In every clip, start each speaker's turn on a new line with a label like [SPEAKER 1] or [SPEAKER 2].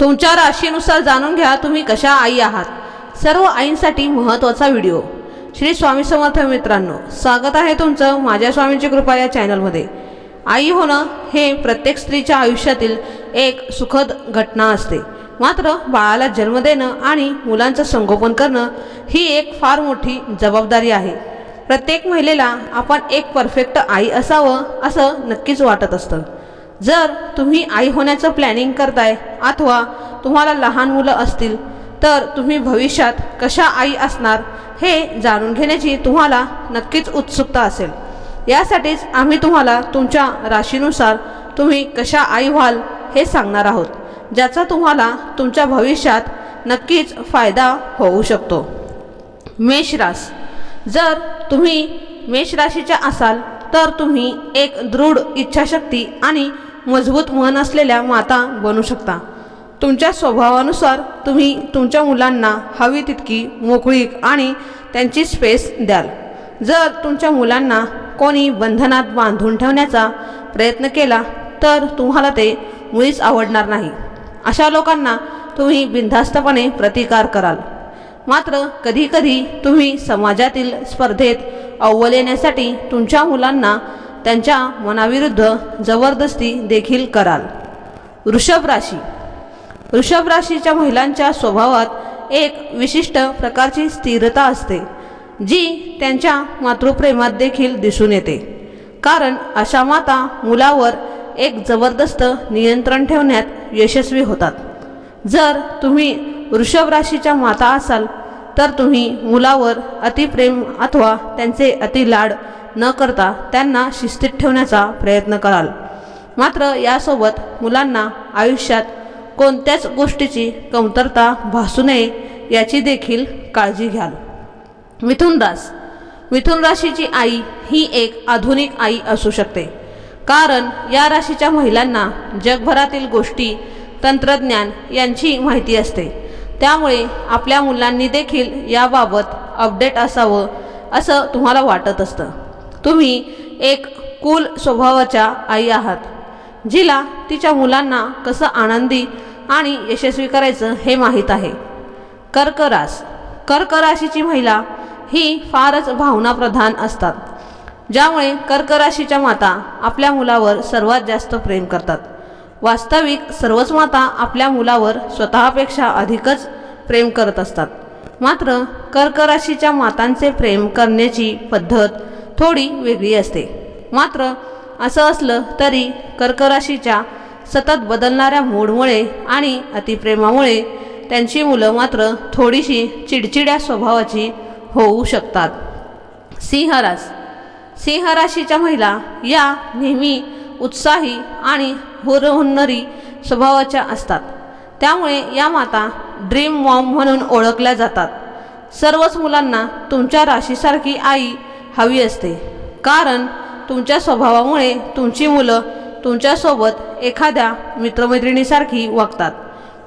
[SPEAKER 1] तुमच्या राशीनुसार जाणून घ्या तुम्ही कशा आई आहात. सर्व आईंसाठी महत्त्वाचा व्हिडिओ. श्री स्वामी समर्थ मित्रांनो स्वागत आहे तुमचं माझ्या स्वामींची कृपा या चॅनलमध्ये. आई होणं हे प्रत्येक स्त्रीच्या आयुष्यातील एक सुखद घटना असते. मात्र बाळाला जन्म देणं आणि मुलांचं संगोपन करणं ही एक फार मोठी जबाबदारी आहे. प्रत्येक महिलेला आपण एक परफेक्ट आई असावं असं नक्कीच वाटत असतं. जर तुम्ही आई होण्याचं प्लॅनिंग करताय अथवा तुम्हाला लहान मुलं असतील तर तुम्ही भविष्यात कशा आई असणार हे जाणून घेण्याची तुम्हाला नक्कीच उत्सुकता असेल. यासाठीच आम्ही तुम्हाला तुमच्या राशीनुसार तुम्ही कशा आई व्हाल हे सांगणार आहोत ज्याचा तुम्हाला तुमच्या भविष्यात नक्कीच फायदा होऊ शकतो. मेषरास जर तुम्ही मेष राशीच्या असाल तर तुम्ही एक दृढ इच्छाशक्ती आणि मजबूत मन असलेल्या माता बनू शकता. तुमच्या स्वभावानुसार तुम्ही तुमच्या मुलांना हवी तितकी मोकळीक आणि त्यांची स्पेस द्याल. जर तुमच्या मुलांना कोणी बंधनात बांधून ठेवण्याचा प्रयत्न केला तर तुम्हाला ते मुळीच आवडणार नाही. अशा लोकांना तुम्ही बिनधास्तपणे प्रतिकार कराल. मात्र कधीकधी तुम्ही समाजातील स्पर्धेत अव्वल येण्यासाठी तुमच्या मुलांना त्यांच्या मनाविरुद्ध जबरदस्ती देखील कराल. वृषभ राशी. वृषभ राशीच्या महिलांच्या स्वभावात एक विशिष्ट प्रकारची स्थिरता असते जी त्यांच्या मातृप्रेमात देखील दिसून येते. कारण अशा माता मुलावर एक जबरदस्त नियंत्रण ठेवण्यात यशस्वी होतात. जर तुम्ही वृषभ राशीच्या माता असाल तर तुम्ही मुलावर अतिप्रेम अथवा त्यांचे अतिलाड न करता त्यांना शिस्तीत ठेवण्याचा प्रयत्न कराल. मात्र यासोबत मुलांना आयुष्यात कोणत्याच गोष्टीची कमतरता भासू नये याची देखील काळजी घ्याल. मिथुन रास मिथुन राशीची आई ही एक आधुनिक आई असू शकते. कारण या राशीच्या महिलांना जगभरातील गोष्टी तंत्रज्ञान यांची माहिती असते. त्यामुळे आपल्या मुलांनी देखील याबाबत अपडेट असावं असं तुम्हाला वाटत असतं. तुम्ही एक कुल स्वभावाच्या आई आहात जिला तिच्या मुलांना कसं आनंदी आणि यशस्वी करायचं हे माहीत आहे. कर्क रास महिला ही फारच भावनाप्रधान असतात ज्यामुळे कर्कराशीच्या माता आपल्या मुलावर सर्वात जास्त प्रेम करतात. वास्तविक सर्वच माता आपल्या मुलावर स्वतःपेक्षा अधिकच प्रेम करत असतात. मात्र कर्क राशीच्या मातांचे प्रेम करण्याची पद्धत थोडी वेगळी असते. मात्र असं असलं तरी कर्क राशीच्या सतत बदलणाऱ्या मूडमुळे आणि अतिप्रेमामुळे त्यांची मुलं मात्र थोडीशी चिडचिड्या स्वभावाची होऊ शकतात. सिंहरास सिंह राशीच्या महिला या नेहमी उत्साही आणि हुरहुन्नरी स्वभावाच्या असतात. त्यामुळे या माता ड्रीम मॉम म्हणून ओळखल्या जातात. सर्वच मुलांना तुमच्या राशीसारखी आई हवी असते. कारण तुमच्या स्वभावामुळे तुमची मुलं तुमच्यासोबत एखाद्या मित्रमैत्रिणीसारखी वागतात.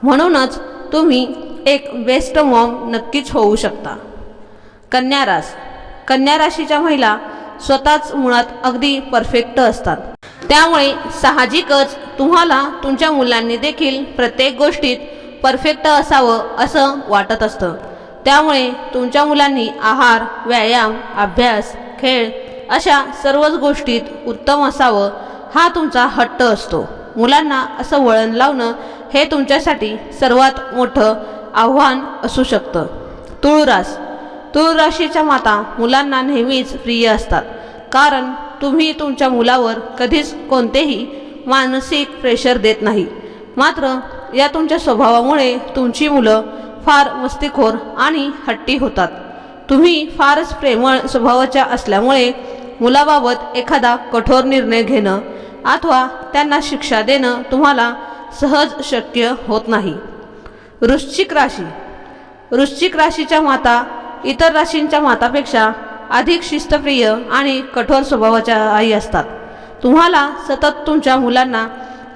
[SPEAKER 1] म्हणूनच तुम्ही एक बेस्ट मॉम नक्कीच होऊ शकता. कन्या रास. कन्या राशीच्या महिला स्वतःच मुळात अगदी परफेक्ट असतात. त्यामुळे साहजिकच तुम्हाला तुमच्या मुलांनी देखील प्रत्येक गोष्टीत परफेक्ट असावं असं वाटत असतं. त्यामुळे तुमच्या मुलांनी आहार व्यायाम अभ्यास खेळ अशा सर्वच गोष्टीत उत्तम असावं हा तुमचा हट्ट असतो. मुलांना असं वळण लावणं हे तुमच्यासाठी सर्वात मोठं आव्हान असू शकतं. तुळरास. तुळराशीच्या माता मुलांना नेहमीच प्रिय असतात. कारण तुम्ही तुमच्या मुलावर कधीच कोणतेही मानसिक प्रेशर देत नाही. मात्र या तुमच्या स्वभावामुळे तुमची मुलं फार मस्तीखोर आणि हट्टी होतात. तुम्ही फारच प्रेमळ स्वभावाच्या असल्यामुळे मुलाबाबत एखादा कठोर निर्णय घेणं अथवा त्यांना शिक्षा देणं तुम्हाला सहज शक्य होत नाही. वृश्चिक राशी. वृश्चिक राशीच्या माता इतर राशींच्या मातापेक्षा अधिक शिस्तप्रिय आणि कठोर स्वभावाच्या आई असतात. तुम्हाला सतत तुमच्या मुलांना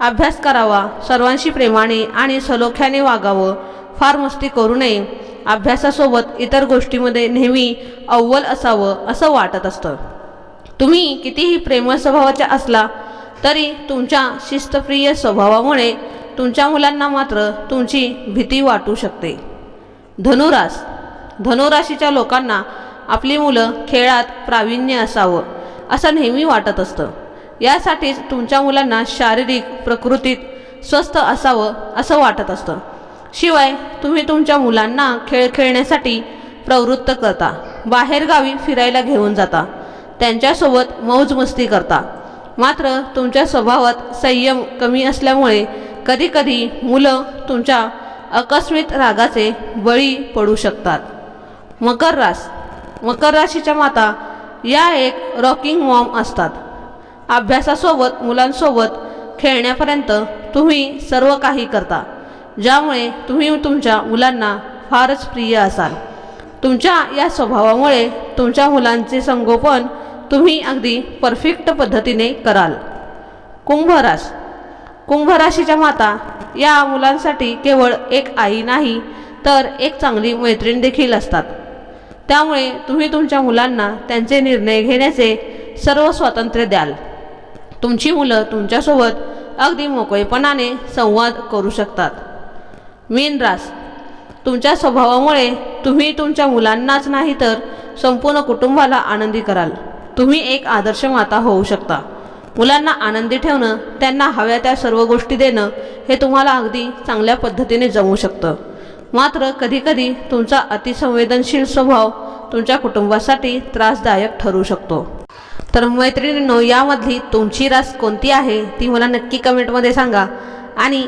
[SPEAKER 1] अभ्यास करावा सर्वांशी प्रेमाने आणि सलोख्याने वागावं फार मस्ती करू नये. अभ्यासासोबत इतर गोष्टीमध्ये नेहमी अव्वल असावं असं वाटत असतं. तुम्ही कितीही प्रेमळ स्वभावाच्या असला तरी तुमच्या शिस्तप्रिय स्वभावामुळे तुमच्या मुलांना मात्र तुमची भीती वाटू शकते. धनुरास. धनुराशीच्या लोकांना आपली मुलं खेळात प्रावीण्य असावं असं नेहमी वाटत असतं. यासाठीच तुमच्या मुलांना शारीरिक प्रकृतीत स्वस्थ असावं असं वाटत असतं. शिवाय तुम्ही तुमच्या मुलांना खेळ खेळण्यासाठी प्रवृत्त करता. बाहेरगावी फिरायला घेऊन जाता. त्यांच्यासोबत मौज मस्ती करता. मात्र तुमच्या स्वभावात संयम कमी असल्यामुळे कधीकधी मुलं तुमच्या आकस्मित रागाचे बळी पडू शकतात. मकर रास. मकर राशीच्या माता या एक रॉकिंग मॉम असतात. अभ्यासासोबत मुलांसोबत खेळण्यापर्यंत तुम्ही सर्व काही करता. ज्यामुळे तुम्ही तुमच्या मुलांना फारच प्रिय असाल. तुमच्या या स्वभावामुळे तुमच्या मुलांचे संगोपन तुम्ही अगदी परफेक्ट पद्धतीने कराल. कुंभराश कुंभराशीच्या माता या मुलांसाठी केवळ एक आई नाही तर एक चांगली मैत्रीण देखील असतात. त्यामुळे तुम्ही तुमच्या मुलांना त्यांचे निर्णय घेण्याचे सर्व स्वातंत्र्य द्याल. तुमची मुलं तुमच्यासोबत अगदी मोकळेपणाने संवाद करू शकतात. मीन रास तुमच्या स्वभावामुळे तुम्ही तुमच्या मुलांनाच नाही तर संपूर्ण कुटुंबाला आनंदी कराल. तुम्ही एक आदर्श माता होऊ शकता. मुलांना आनंदी ठेवणं त्यांना हव्या त्या सर्व गोष्टी देणं हे तुम्हाला अगदी चांगल्या पद्धतीने जमू शकतं. मात्र कधीकधी तुमचा अतिसंवेदनशील स्वभाव तुमच्या कुटुंबासाठी त्रासदायक ठरू शकतो. तर मैत्रिणींनो यामधली तुमची रास कोणती आहे ती मला नक्की कमेंटमध्ये सांगा. आणि